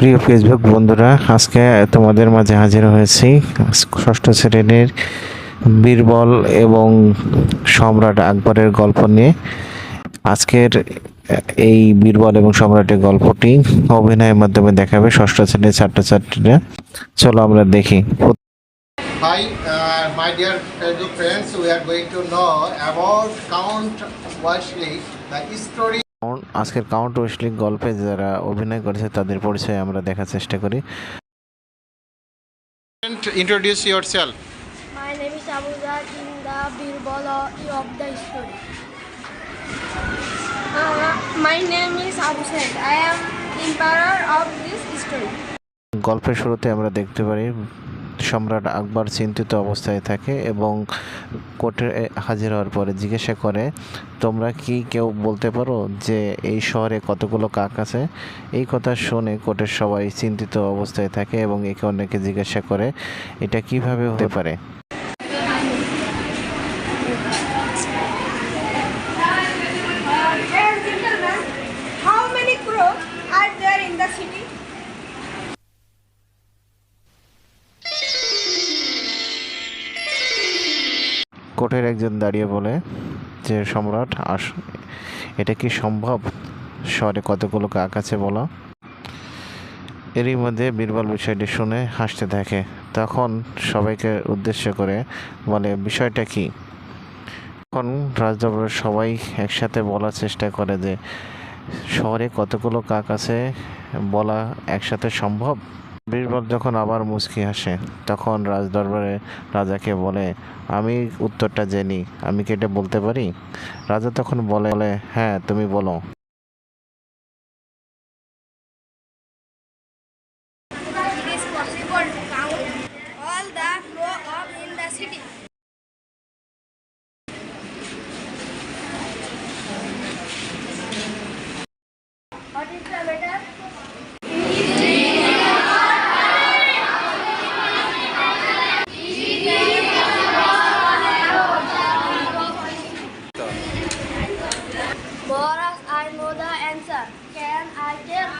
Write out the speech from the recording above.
প্রিয় ফেসবুক বন্ধুরা, আজকে তোমাদের মাঝে হাজির হয়েছি ষষ্ঠ শ্রেণির বীরবল এবং সম্রাট আকবরের গল্প নিয়ে আজকের এই বীরবল এবং সম্রাটের গল্পটি অভিনয়ের মাধ্যমে দেখাবে ষষ্ঠ শ্রেণির ছাত্রছাত্রীরা চলো আমরা দেখি uh. আজকের কাউন্ট ওয়েস্টলিক গল্পে যারা অভিনয় করেছে তাদের পরিচয় আমরা দেখার চেষ্টা করি। ইন্ট্রোডিউস ইউর সেল গল্পের শুরুতে আমরা দেখতে পারি সম্রাট আকবর চিন্তিত অবস্থায় থাকে এবং কোর্টে হাজির হওয়ার পরে জিজ্ঞাসা করে, তোমরা কি কেউ বলতে পারো যে এই শহরে কতগুলো কাক আছে এই কথা শুনে কোর্টের সবাই চিন্তিত অবস্থায় থাকে এবং একে অন্যকে জিজ্ঞাসা করে, এটা কীভাবে হতে পারে how many crows are there in the city? কোর্টের একজন দাঁড়িয়ে বলে যে, সম্রাট, আস, এটা কি সম্ভব? শহরে কতগুলো কাক আছে বলো? এরই মধ্যে বীরবল বিষয়টি শুনে হাসতে থাকে। তখন সবাইকে উদ্দেশ্য করে বলে, বিষয়টা কি? তখন রাজদরবারের সবাই একসাথে বলার চেষ্টা করে যে, শহরে কতগুলো কাক আছে বলা একসাথে সম্ভব? বীরবল যখন আবার মুচকি হাসে, তখন রাজদরবারে রাজাকে বলে, আমি উত্তরটা জেনি, আমি কি এটা বলতে পারি রাজা তখন বলে হ্যাঁ তুমি বলো. What is the matter? Can I get